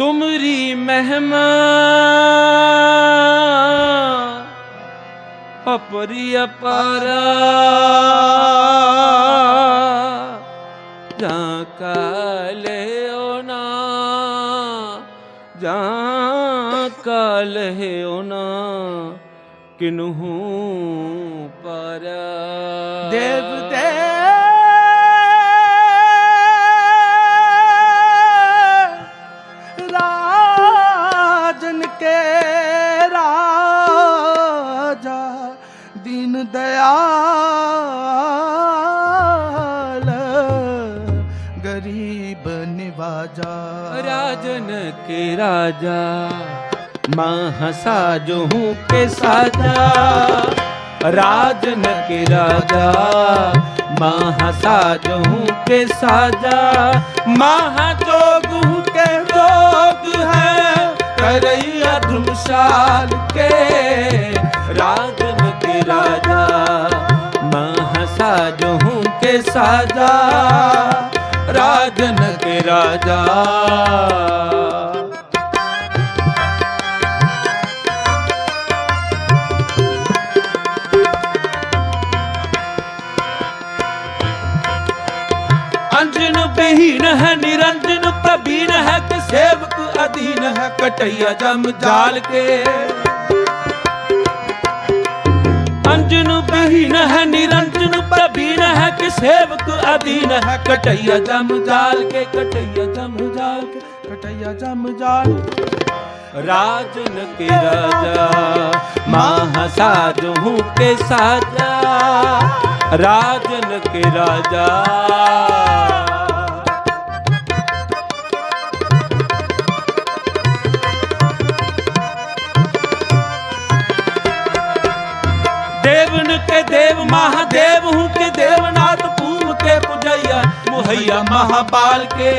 ਤੁਮਰੀ ਮਹਿਮਾ। ਅਪਰੀ ਅਪਾਰਾ। ਜਾਂ ਕਲਿਓ ਨਾ ਜਾਂ ਕਲਿਓ ਨਾ ਕਿਨਹੂ ਪਰ। ਦੇਵ ਦੇ राजा। राजन के राजा माँ हंसा जो हूँ पे साजा। राजन के राजा माँ हंसा जो हूँ पे साजा। माँ तो के रोग है करई धुमशाल के। राजन के राजा माँ हंसा जो हूँ के साजा। ਰਾਜਨ ਰਾਜਾ। ਅੰਜਨ ਬਹੀਨ ਹੈ, ਨਿਰੰਜਨ ਪ੍ਰਭੀਨ ਹੈ ਸੇਵਕ ਅਧੀਨ ਹੈ ਕਟਈਆ ਜਮ ਜਾਲ ਕੇ। ਅੰਜਨ ਬਹੀਨ ਹੈ, ਨਿਰੰਜਨ है कि सेवक अधीन है कटैया जम जाल के कटैया जम जाल के कटैया जम जाल राजन के राजा महासाज हूँ के साजा राजन के राजा देव महादेव हूँ के देवनाथ भूम के पुजैया मुहैया महाबाल के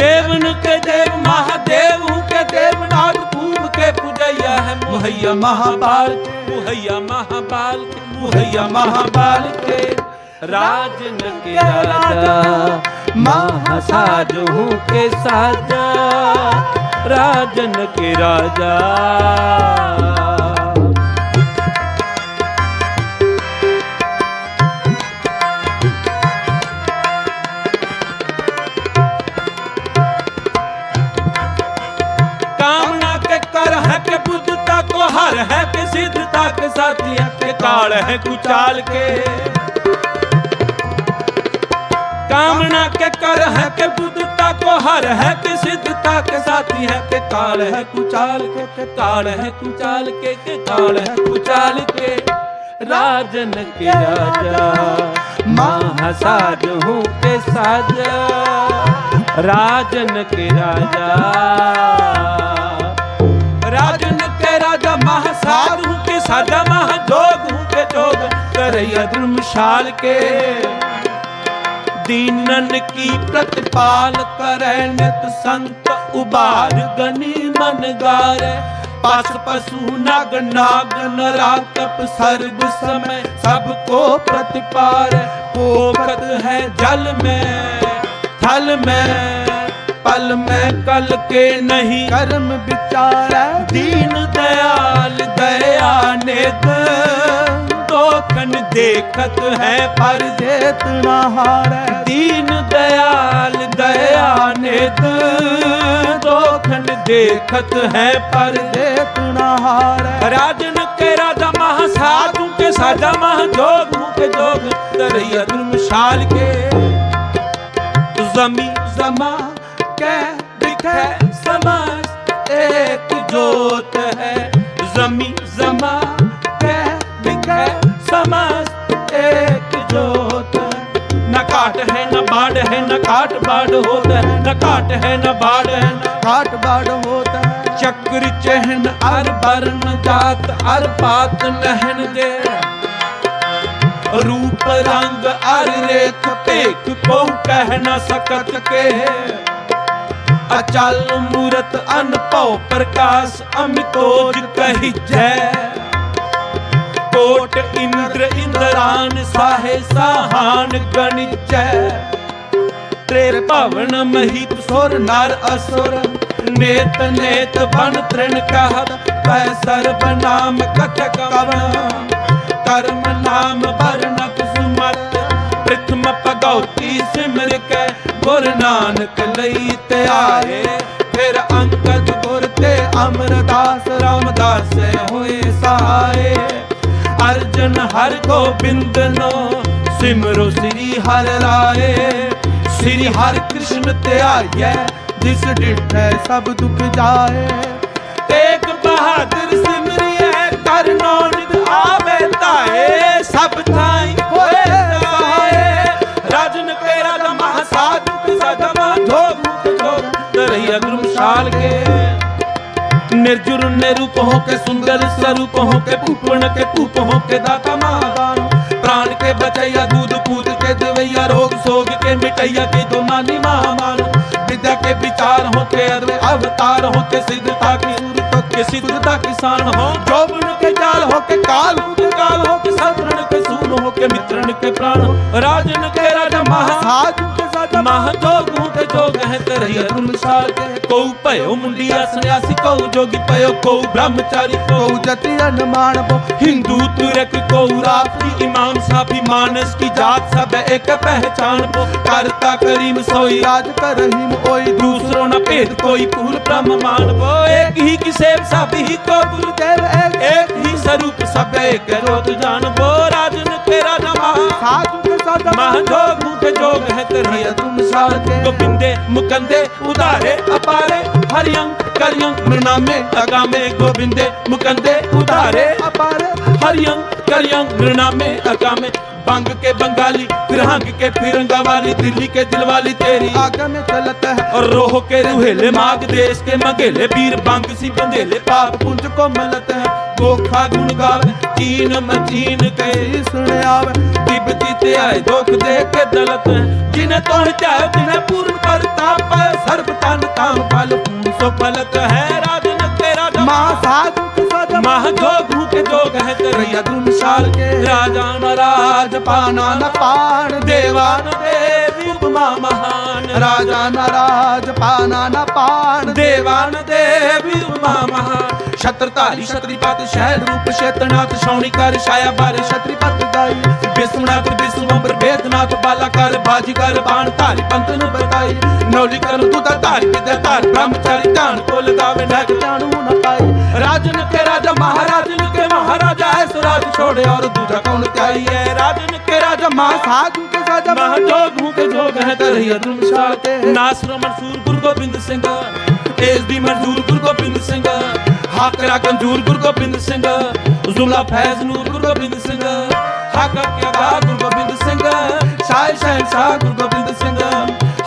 देवन के देव महादेव हूँ के देवनाथ भूम के पुजैया है मुहैया महाबाल के मुहैया महाबाल के मुहैया महाबाल के राजन के राजा महासाज हूँ के साजा राजन के राजा बुद्धता को हर है के सिद्धता के साथी है के काल है कुचाल के कामना के कर है के बुद्धता को हर है के सिद्धता के साथी है के काल है कुचाल के के काल है कुचाल के के काल है कुचाल के राजन के राजा महासाज हूँ के साजा राजन के राजा राजन राजा महासाधु के साजा महाजोग, हूँ के जोग करैया धर्मशाल के। दीनन की प्रतिपाल करे नित संत उबार, गनी मन गारे। पास पशु, नग, नाग नरातप सर्व समय, सबको प्रतिपार। पोखत है जल में, थल में। पल में कल के नहीं कर्म विचार दीन दयाल दया निध दोखन देखत है पर देत ना हारै दीन दयाल दया निध दोखन देखत है पर देत ना हारै राजन के राजा महासाधु के साजा महाजोग के जोग तरैया धर्मशाल के जमी जमा ਕੈ ਦਿਖੈ ਸਮਸ ਏਕ ਜੋਤ ਹੈ ਜ਼ਮੀ ਜ਼ਮਾ ਕੈ ਦਿਖੈ ਸਮਸ ਏਕ ਜੋਤ ਨਾ ਘਾਟ ਹੈ ਨਾ ਬਾੜ ਹੈ ਨਾ ਘਾਟ ਬਾੜ ਹੋਤ ਹੈ ਨਾ ਘਾਟ ਹੈ ਨਾ ਬਾੜ ਹੈ ਨਾ ਘਾਟ ਬਾੜ ਹੋਤ ਹੈ ਚੱਕਰ ਚਹਿਨ ਅਰ ਬਰਨ ਜਾਤ ਅਰ ਪਾਤ ਨਹਿਣ ਦੇ ਰੂਪ ਰੰਗ ਅਰ ਰੇਖ ਭੇਖ ਕੋ ਕਹਿ ਨਾ ਸਕਤ ਕੇ ਅਚਲ ਮੂਰਤ ਅਨਭਉ ਪ੍ਰਕਾਸ਼ ਅਮਿਤੋਜ ਕਹੀ ਜੈ ਕੋਟ ਇੰਦਰ ਇੰਦਰਾਨ ਸਾਹੇ ਸਾਹਾਨ ਗਣਿਚੈ ਤੇਰੇ ਭਵਨ ਮਹੀਤ ਸੁਰ ਨਰ ਅਸੁਰ, ਨੇਤ ਨੇਤ ਬਨ ਤ੍ਰਿਣ ਕਹਤ ਪੈ ਸਰਬ ਨਾਮ ਕਥ ਕਵਣ। ਕਰਮ ਗੁਰ ਨਾਨਕ ਲਈ ਤੇ ਫਿਰ ਅੰਗਦ ਗੁਰ ਤੇ ਅਮਰਦਾਸ ਰਾਮਦਾਸ ਹੋਏ ਸਹਾਏ। ਅਰਜਨ ਹਰ ਗੋਬਿੰਦ ਨੋ ਸਿਮਰੋ ਸ੍ਰੀ ਹਰ ਰਾਏ ਸ੍ਰੀ ਹਰ ਕ੍ਰਿਸ਼ਨ ਧਿਆਈਐ, ਜਿਸ ਡਿਠੈ ਸਭ ਦੁਖ ਜਾਏ। ਤੇਗ ਬਹਾਦਰ ਸਿਮਰਿਐ ਕਰ ਨਾਨਕ ਆਵੇ ਤਾਏ। ਸਭ ਥਾਂ निर्जुर निरूप हो के सुंदर स्वरूप हो के भूपण के भूप हो के दाता महादान प्राण के बचैया दूध पूत के देवैया रोग सोग के मिटैया के दो नानी महामान विद्या के विचार हो के अद्वै अवतार हो के सिद्धता की सूरत के सिद्धता किसान हो जोबन के जाल हो के काल के काल हो के सतरण के सून हो के मित्रण के प्राण हो राजन के राजा महा ਸਾਧੂ ਮਹ ਜੋਗੂ ਤੇ ਜੋਗ ਹੈ ਤੇਰੀ ਅਰੁਣ ਸਾਰ ਕਉ ਭਇਓ ਮੁੰਡਿਆ ਸੰਿਆਸੀ ਕਉ ਜੋਗੀ ਭਇਓ ਕਉ ਬ੍ਰਹਮਚਾਰੀ ਕਉ ਜਤੀ ਅਨਮਾਨ ਬੋ। ਹਿੰਦੂ ਤੁਰਕ ਕਉ ਰਾਫੀ ਇਮਾਮ ਸਾਫੀ ਮਾਨਸ ਕੀ ਜਾਤ ਸਭ ਇੱਕ ਪਹਿਚਾਨ ਬੋ। ਕਰਤਾ ਕਰੀਮ ਸੋਈ ਰਾਜ ਕਰ ਰਹੀਮ ਓਈ ਦੂਸਰੋ ਨਾ ਭੇਦ ਕੋਈ ਪੂਲ ਬ੍ਰਹਮ ਮਾਨ ਬੋ। ਇੱਕ ਹੀ ਕਿਸੇ ਸਭ ਹੀ ਕੋ ਗੁਰਦੇਵ ਇੱਕ ਹੀ ਸਰੂਪ ਸਭ ਇੱਕ ਰੋਤ ਜਾਣ ਬੋ। ਰਾਜਨ ਤੇਰਾ ਨਾਮ। ਸਾਧੂ ਸਦਾ ਮਹਜੋ महाजोग मुख जोग है तरहिया तुम सार के गोविंदे मुकंदे उदारे अपारे हरियंग करियंग मृणामे अगामे गोविंदे मुकंदे उदारे ਅਪਾਰ हरियंग करियंग मृणामे अगामे बंग के बंगाली फिरहंग के फिरंगा वाली दिल्ली के दिलवाली तेरी ਆਗੇ ਮੇ ਚਲਤ ਹੈ और रोह के रुहेले माग देश के मंगेले वीर बंग सी बंदेले पाप ਪੁੰਜ ਕੋ ਮਿਲਤ ਹੈ ਕੋਖਾ ਗੁਣ ਗਾਵ ਚੀਨ ਮਚੀਨ ਕੈ ਸੁਣਿਆਵੇ। ਤਿਬਤੀ ਤੇ ਆਏ ਦੁਖ ਦੇ ਕੇ ਦਲਤ ਜਿਨ ਤੋਹ ਚਾਹ ਤਿਨੇ ਪੂਰਨ ਪ੍ਰਤਾਪ। ਸਰਬ ਤਨ ਕਾਮ ਫਲ ਸੋ ਪਲਕ ਹੈ ਰਾਜਨ ਤੇ ਰਾਜ ਮਾ ਸਾਧੂ ਸਦ ਮਹ ਜੋਗ ਰੂਪ ਜੋਗ ਹੈ ਤਰਈਆ ਦੁਨਸ਼ਾਲ ਕੇ। ਰਾਜਾ ਮਹਾਰਾਜ ਪਾਨਾ ਨ ਪਾਣ। ਦੇਵਾਨ ਦੇਵੀ। ਉਪਮਾ ਮਹਾਨ। ਰਾਜਾ ਨਰਾਜ ਪਾਨਾ ਨ ਪਾਣ ਦੇਵਾਨ ਦੇਵੀ ਉਪਮਾ ਮਹਾਨ। ਛਤਰਧਾਰੀ, ਛਤਰੀਪਤ ਸ਼ੈਲ ਰੂਪ ਸ਼ੇਤਨਾਥ ਸ਼ੌਣੀ ਕਰ ਛਾਇਆ ਬਾਰ ਛਤਰੀਪਤ ਦਾਈ ਬਿਸਮਨਾਥ ਬਿਸਮੰਬਰ ਬੇਦਨਾਥ ਬਾਲਾ ਕਰ ਬਾਜੀ ਕਰ ਬਾਣ ਧਾਰੀ ਪੰਤ ਨੂੰ ਬਤਾਈ ਨੌਲੀ ਕਰ ਤੂੰ ਤਾਂ ਧਾਰੀ ਕਿਦਰ ਧਾਰ? ਬ੍ਰਹਮਚਾਰੀ ਧਾਨ ਕੋ ਲਗਾਵੇ ਨਗ ਜਾਣੂ ਨਾ ਪਾਈ। ਰਾਜਨ ਕੇ ਰਾਜਾ ਮਹਾਰਾਜਨ ਕੇ ਮਹਾਰਾਜਾ ਹੈ ਸੁਰਾਜ ਛੋੜੇ ਔਰ ਦੂਜਾ ਕੌਣ ਤਿਆਈ ਹੈ? ਰਾਜਨ ਕੇ ਰਾਜਾ ਮਹਾ ਸਾਧੂ ਕੇ ਸਾਜਾ ਮਹਾ ਜੋਗ ਹੂੰ ਕੇ ਜੋਗ ਹੈ ਤਰਹੀਆ ਤੁਮ ਸ਼ਾਲ ਨਾਸਰ ਮਨਸੂਰ ਗੁਰੂ ਸਿੰਘ। ਇਸ ਦੀ ਮਨਸੂਰ ਗੁਰੂ ਗੋਬਿੰਦ ਸਿੰਘ। गंजूर गुरु गोबिंद सिंह जुला फैज नूर गुरु गोबिंद सिंह हाका क्या गा गुरु गोबिंद सिंह शाह शहनशाह गुरु गोबिंद सिंह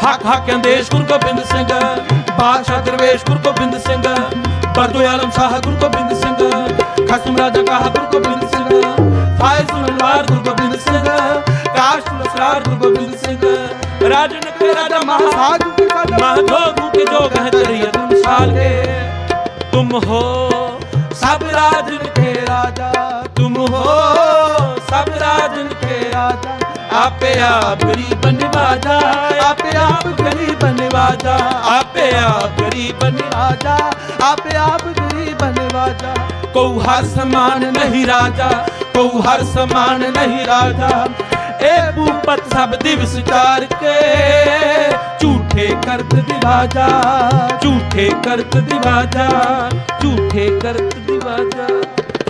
हक हक अंदेश गुरु गोबिंद सिंह बादशाह दरवेश गुरु गोबिंद सिंह बरदो आलम शाह गुरु गोबिंद सिंह खसम राजा कहा गुरु गोबिंद सिंह फायज सुनवार गुरु गोबिंद सिंह काश असरार गुरु गोबिंद सिंह राजन के राजा महा ਸਾਧੂ ਕੇ ਸਾਧਾ महाजोग के जोग है तेरी धर्मशाल के तुम हो सब राजन के राजा तुम हो सब राजन के राजा आपे आप गरीब बनवाजा आपे आप गरीब बनवाजा आपे आप गरीब बनवाजा आपे आप गरीब बनवाजा को हर समान नहीं राजा को हर समान नहीं राजा ए भूपत सब दिवस चार के ਝੂਠੇ ਕਰਤ ਦਿਵਾਜਾ ਝੂਠੇ ਕਰਤ ਦਿਵਾਜਾ ਝੂਠੇ ਕਰਤ ਦਿਵਾਜਾ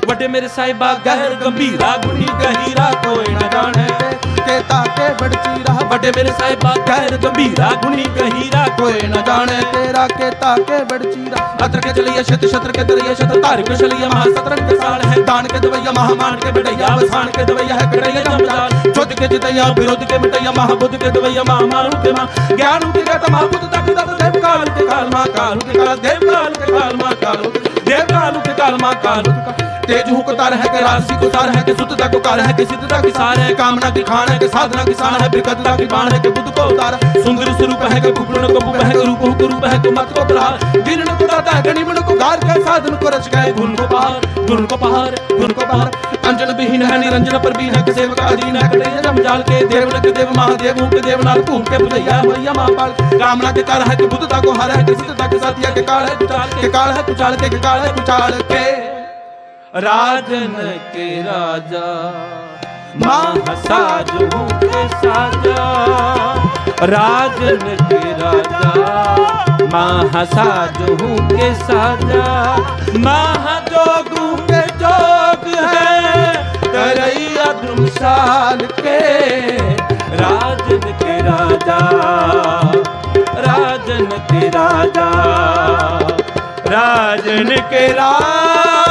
ਵੱਡੇ ਮੇਰੇ ਸਾਹਿਬਾ ਗਹਿਰ ਗੰਭੀਰਾ ਗੁਣੀ ਗਹੀਰਾ ਕੋਈ ਨਾ ਜਾਣੇ। ਕੇ ਤਾਕੇ ਬੜਚੀਰਾ ਵੱਡੇ ਮੇਰੇ ਸਾਹਿਬਾ ਗਹਿਰ ਗੰਭੀਰਾ ਗੁਣੀ ਗਹੀਰਾ ਕੋਈ ਨਾ ਜਾਣੇ। ਤੇਰਾ ਕੇ ਤਾਕੇ ਬੜਚੀਰਾ ਅਤਰ ਕੇ ਚਲੀਏ ਛਤ ਛਤਰ ਕੇ ਦਰੀਏ ਛਤ ਧਾਰ ਕੇ ਚਲੀਏ ਮਹਾ ਸਤਰਨ ਕੇ ਸਾਲ ਹੈ। ਦਾਨ ਕੇ ਦਵਈਆ ਮਹਾਮਾਨ ਕੇ ਬੜਈਆ ਵਸਾਨ ਕੇ ਦਵਈਆ ਹੈ ਕੜਈਆ ਜਮਦਾਰ। ਜੁਦ ਕੇ ਜਿਤਈਆ ਵਿਰੋਧ ਕੇ ਮਿਟਈਆ ਮਹਾਬੁੱਧ ਕੇ ਦਵਈਆ ਮਹਾਮਾਨ ਕੇ ਮਾ ਗਿਆਨ ਕੇ ਗਤ ਮਹਾਬੁੱਧ ਤੱਕ ਦਤ ਦੇਵ ਕਾਲ ਕੇ ਕਾਲ ਮਾ ਕਾਲ ਦੇਵ ਕਾਲ ਕੇ ਕਾਲ ਮਾ ਕਾਲ ਦੇਵ ਕਾਲ ਕੇ ਕਾਲ ਮਾ ਕਾਲ। तेज हूँ को तार है के राशि को तार है के सुतता को कार है के सिद्धता की सार है कामना की खान है के साधना की शान है बिरकतला की बाण है के बुद्ध को उतार सुंदर स्वरूप है के भूपण को भूप है के रूप को रूप है के मत को प्रहार दीन को दाता ता गणिमन को गार के साधन को रच गए गुण को पार गुण को पार गुण को पार अंजन विहीन है निरंजन पर बीन है के सेवक अधीन है कटे जम जाल के देव के देव महादेव हूँ के देव नाल घूम के बुझैया मैया महापाल कामना के कार है कि बुद्धता को हर है कि सिद्धता के साथिया के काल है कुचाल के काल है कुचाल के के काल है कुचाल के राजन के राजा महासाजू के साजा राजन के राजा महासाजू के साजा महाजोगू के जोग है तरैया दुमसाल के राजन के राजा राजन के राजा राजन के ਰਾਜਾ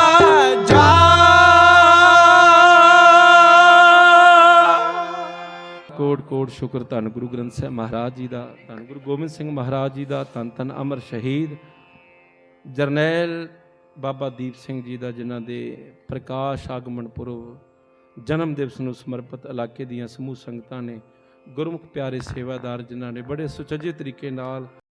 ਕੋਟ ਕੋਟ ਸ਼ੁਕਰ ਧੰਨ ਗੁਰੂ ਗ੍ਰੰਥ ਸਾਹਿਬ ਮਹਾਰਾਜ ਜੀ ਦਾ, ਧੰਨ ਗੁਰੂ ਗੋਬਿੰਦ ਸਿੰਘ ਮਹਾਰਾਜ ਜੀ ਦਾ, ਧੰਨ ਧੰਨ ਅਮਰ ਸ਼ਹੀਦ ਜਰਨੈਲ ਬਾਬਾ ਦੀਪ ਸਿੰਘ ਜੀ ਦਾ, ਜਿਨ੍ਹਾਂ ਦੇ ਪ੍ਰਕਾਸ਼ ਆਗਮਨ ਪੁਰਬ ਜਨਮ ਦਿਵਸ ਨੂੰ ਸਮਰਪਿਤ ਇਲਾਕੇ ਦੀਆਂ ਸਮੂਹ ਸੰਗਤਾਂ ਨੇ ਗੁਰਮੁਖ ਪਿਆਰੇ ਸੇਵਾਦਾਰ ਜਿਨ੍ਹਾਂ ਨੇ ਬੜੇ ਸੁਚੱਜੇ ਤਰੀਕੇ ਨਾਲ